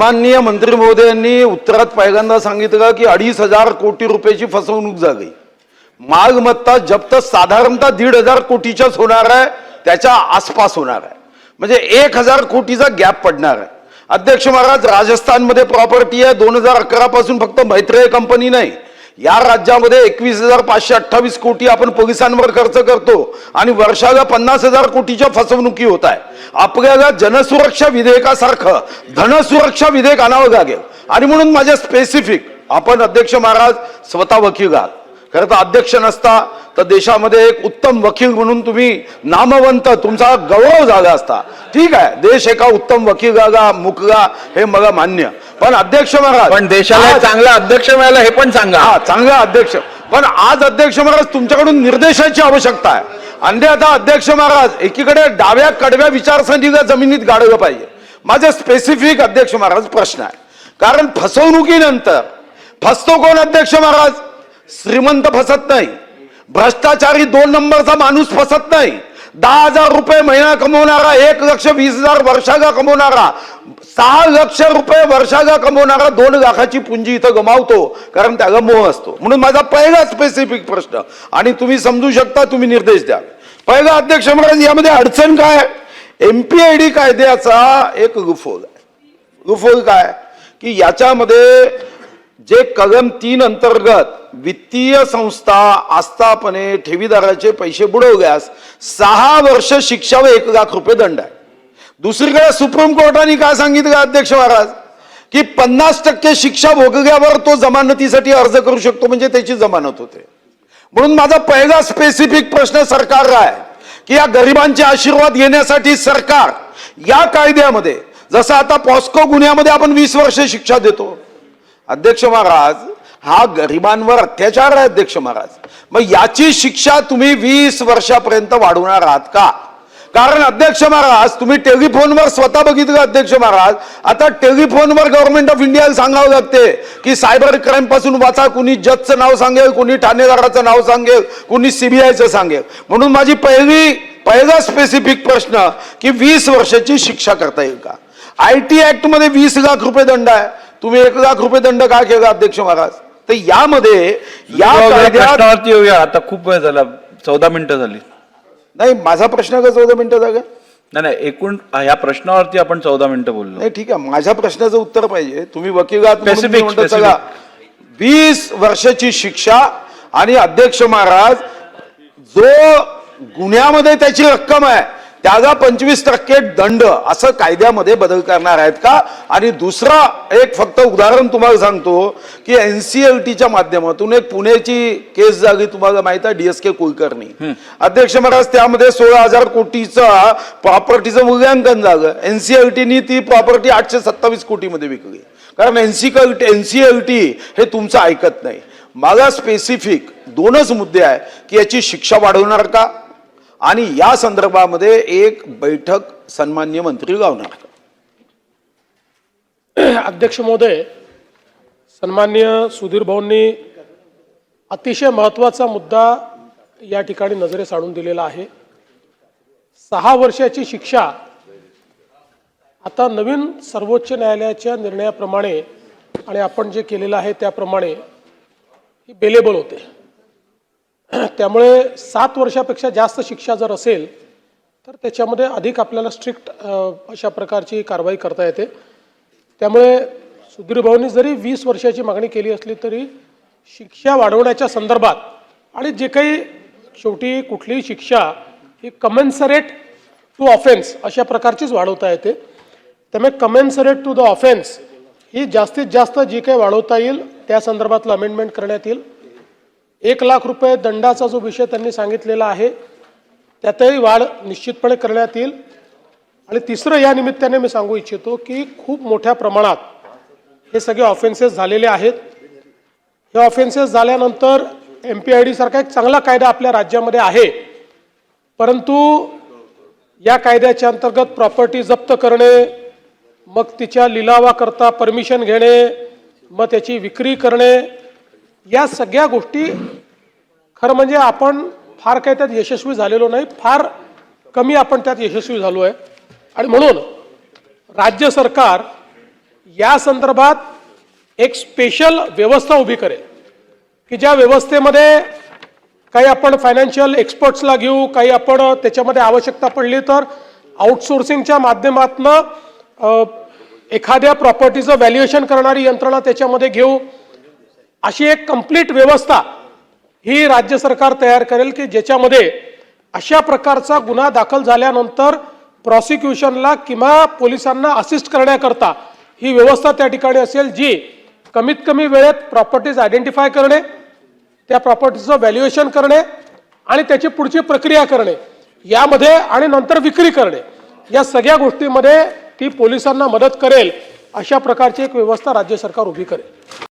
माननीय मंत्री महोदयांनी उत्तरात पहिल्यांदा सांगितलं की अडीच हजार कोटी रुपयाची फसवणूक झाली. मालमत्ता जप्त साधारणतः दीड हजार कोटीच्याच होणार आहे त्याच्या आसपास होणार आहे. म्हणजे एक हजार कोटीचा गॅप पडणार आहे. अध्यक्ष महाराज राजस्थानमध्ये प्रॉपर्टी आहे दोन हजार अकरा पासून फक्त मैत्रेय कंपनी नाही या राज्यामध्ये एकवीस हजार पाचशे अठ्ठावीस कोटी आपण पोलिसांवर खर्च करतो आणि वर्षाला पन्नास हजार कोटीच्या फसवणुकी होत आहे. आपल्याला जनसुरक्षा विधेयकासारखं धनसुरक्षा विधेयक आणावं लागेल. आणि म्हणून माझ्या स्पेसिफिक आपण अध्यक्ष महाराज स्वतः वकील आहात. खरं तर अध्यक्ष नसता तर देशामध्ये एक उत्तम वकील म्हणून तुम्ही नामवंत तुमचा गौरव झाला असता. ठीक आहे देश एका उत्तम वकिलाला मुकला हे मला मान्य. पण अध्यक्ष महाराज पण देशाला चांगला अध्यक्ष मिळाला हे पण सांगा. हा चांगला अध्यक्ष. पण आज अध्यक्ष महाराज तुमच्याकडून निर्देशाची आवश्यकता आहे. आणि आता अध्यक्ष महाराज एकीकडे डाव्या कडव्या विचारसरणीला जमिनीत गाडलं पाहिजे. माझे स्पेसिफिक अध्यक्ष महाराज प्रश्न आहे. कारण फसवणुकीनंतर फसतो कोण अध्यक्ष महाराज? श्रीमंत फसत नाही. भ्रष्टाचारी दोन नंबरचा माणूस फसत नाही. दहा हजार रुपये महिना कमवणारा एक लक्ष वीस हजार वर्षाला कमवणारा सहा लक्ष रुपये वर्षाला कमवणारा दोन लाखाची पुंजी इथं गमावतो कारण त्याला मोह असतो. म्हणून माझा पहिला स्पेसिफिक प्रश्न आणि तुम्ही समजू शकता तुम्ही निर्देश द्या. पहिला अध्यक्ष महाराज यामध्ये अडचण काय? एमपीआयडी कायद्याचा एक गुफोल आहे. गुफोल काय? की याच्यामध्ये जे कलम तीन अंतर्गत वित्तीय संस्था आस्थापने ठेवीदाराचे पैसे बुडवल्यास सहा वर्ष शिक्षा व एक लाख रुपये दंड आहे. दुसरीकडे सुप्रीम कोर्टाने काय सांगितलं अध्यक्ष महाराज? की पन्नास टक्के शिक्षा भोगल्यावर तो जमानतीसाठी अर्ज करू शकतो म्हणजे त्याची जमानत होते. म्हणून माझा पहिला स्पेसिफिक प्रश्न सरकारला आहे की या गरिबांचे आशीर्वाद घेण्यासाठी सरकार या कायद्यामध्ये जसं आता पॉस्को गुन्ह्यामध्ये आपण वीस वर्ष शिक्षा देतो अध्यक्ष महाराज हा गरिबांवर अत्याचार आहे अध्यक्ष महाराज. मग याची शिक्षा तुम्ही वीस वर्षापर्यंत वाढवणार आहात का? कारण अध्यक्ष महाराज तुम्ही टेलिफोनवर स्वतः बघितलं अध्यक्ष महाराज? आता टेलिफोनवर गव्हर्नमेंट ऑफ इंडियाला सांगावं लागते की सायबर क्राईमपासून वाचा कुणी जजचं नाव सांगेल कुणी ठाणेदाराचं नाव सांगेल कुणी सीबीआयचं सांगेल. म्हणून माझी पहिली पहिला स्पेसिफिक प्रश्न की वीस वर्षाची शिक्षा करता येईल का? आय टी ऍक्टमध्ये वीस लाख रुपये दंड आहे. तुम्ही एक लाख रुपये दंड का केला अध्यक्ष महाराज? तर यामध्ये या कायद्यात प्रश्नावरती येऊया. आता खूप वेळ झाला. चौदा मिनिटं झाली. नाही माझा प्रश्न का चौदा मिनिटं जागा? नाही नाही एकूण ह्या प्रश्नावरती आपण चौदा मिनिटं बोललो. नाही ठीक आहे. माझ्या प्रश्नाचं उत्तर पाहिजे. तुम्ही वकील आहात म्हणून Specific, मी म्हणतो specific. चला. वीस वर्षाची शिक्षा आणि अध्यक्ष महाराज जो गुन्ह्यामध्ये त्याची रक्कम आहे त्याला पंचवीस टक्के दंड असं कायद्यामध्ये बदल करणार आहेत का? आणि दुसरा एक फक्त उदाहरण तुम्हाला सांगतो की एनसीएलटीच्या माध्यमातून एक पुण्याची केस झाली तुम्हाला माहीत आहे डीएसके कुलकर्णी. अध्यक्ष महाराज त्यामध्ये सोळा हजार कोटीचा प्रॉपर्टीचं मूल्यांकन झालं. एनसीएलटीनी ती प्रॉपर्टी आठशे सत्तावीस कोटीमध्ये विकली. कारण एनसीएल एनसीएलटी हे तुमचं ऐकत नाही. मला स्पेसिफिक दोनच मुद्दे आहे की याची शिक्षा वाढवणार का? आणि या संदर्भामध्ये एक बैठक सन्मान्य मंत्री लावणार. अध्यक्ष महोदय सन्मान्य सुधीर भाऊंनी अतिशय महत्त्वाचा मुद्दा या ठिकाणी नजरेस आणून दिलेला आहे. सहा वर्षाची शिक्षा आता नवीन सर्वोच्च न्यायालयाच्या निर्णयाप्रमाणे आणि आपण जे केलेलं आहे त्याप्रमाणे ही बेलेबल होते. त्यामुळे सात वर्षापेक्षा जास्त शिक्षा जर असेल तर त्याच्यामध्ये अधिक आपल्याला स्ट्रिक्ट अशा प्रकारची कारवाई करता येते. त्यामुळे सुधीर भाऊंनी जरी वीस वर्षाची मागणी केली असली तरी शिक्षा वाढवण्याच्या संदर्भात आणि जे काही शेवटी कुठलीही शिक्षा ही कमेन्सरेट टू ऑफेन्स अशा प्रकारचीच वाढवता येते. त्यामुळे कमेन्सरेट टू द ऑफेन्स ही जास्तीत जास्त जी काही वाढवता येईल त्या संदर्भातलं अमेंडमेंट करण्यात येईल. एक लाख रुपये दंडाचा जो विषय त्यांनी सांगितलेला आहे त्यातही वाढ निश्चितपणे करण्यात येईल. आणि तिसरं या निमित्ताने मी सांगू इच्छितो की खूप मोठ्या प्रमाणात हे सगळे ऑफेन्सेस झालेले आहेत. हे ऑफेन्सेस झाल्यानंतर एम पी आय डीसारखा एक चांगला कायदा आपल्या राज्यामध्ये आहे. परंतु या कायद्याच्या अंतर्गत प्रॉपर्टी जप्त करणे मग तिच्या लिलावाकरता परमिशन घेणे मग त्याची विक्री करणे या सगळ्या गोष्टी खरं म्हणजे आपण फार काही त्यात यशस्वी झालेलो नाही फार कमी आपण त्यात यशस्वी झालो आहे. आणि म्हणून राज्य सरकार या संदर्भात एक स्पेशल व्यवस्था उभी करेल की ज्या व्यवस्थेमध्ये काही आपण फायनान्शियल एक्सपर्ट्सला घेऊ काही आपण त्याच्यामध्ये आवश्यकता पडली तर आउटसोर्सिंगच्या माध्यमातनं एखाद्या प्रॉपर्टीचं व्हॅल्युएशन करणारी यंत्रणा त्याच्यामध्ये घेऊ अशी एक कंप्लीट व्यवस्था ही राज्य सरकार तयार करेल की ज्याच्यामध्ये अशा प्रकारचा गुन्हा दाखल झाल्यानंतर प्रॉसिक्युशनला किंवा पोलिसांना असिस्ट करण्याकरता ही व्यवस्था त्या ठिकाणी असेल जी कमीत कमी वेळेत प्रॉपर्टीज आयडेंटिफाय करणे त्या प्रॉपर्टीचं व्हॅल्युएशन करणे आणि त्याची पुढची प्रक्रिया करणे यामध्ये आणि नंतर विक्री करणे या सगळ्या गोष्टीमध्ये ती पोलिसांना मदत करेल अशा प्रकारची एक व्यवस्था राज्य सरकार उभी करेल.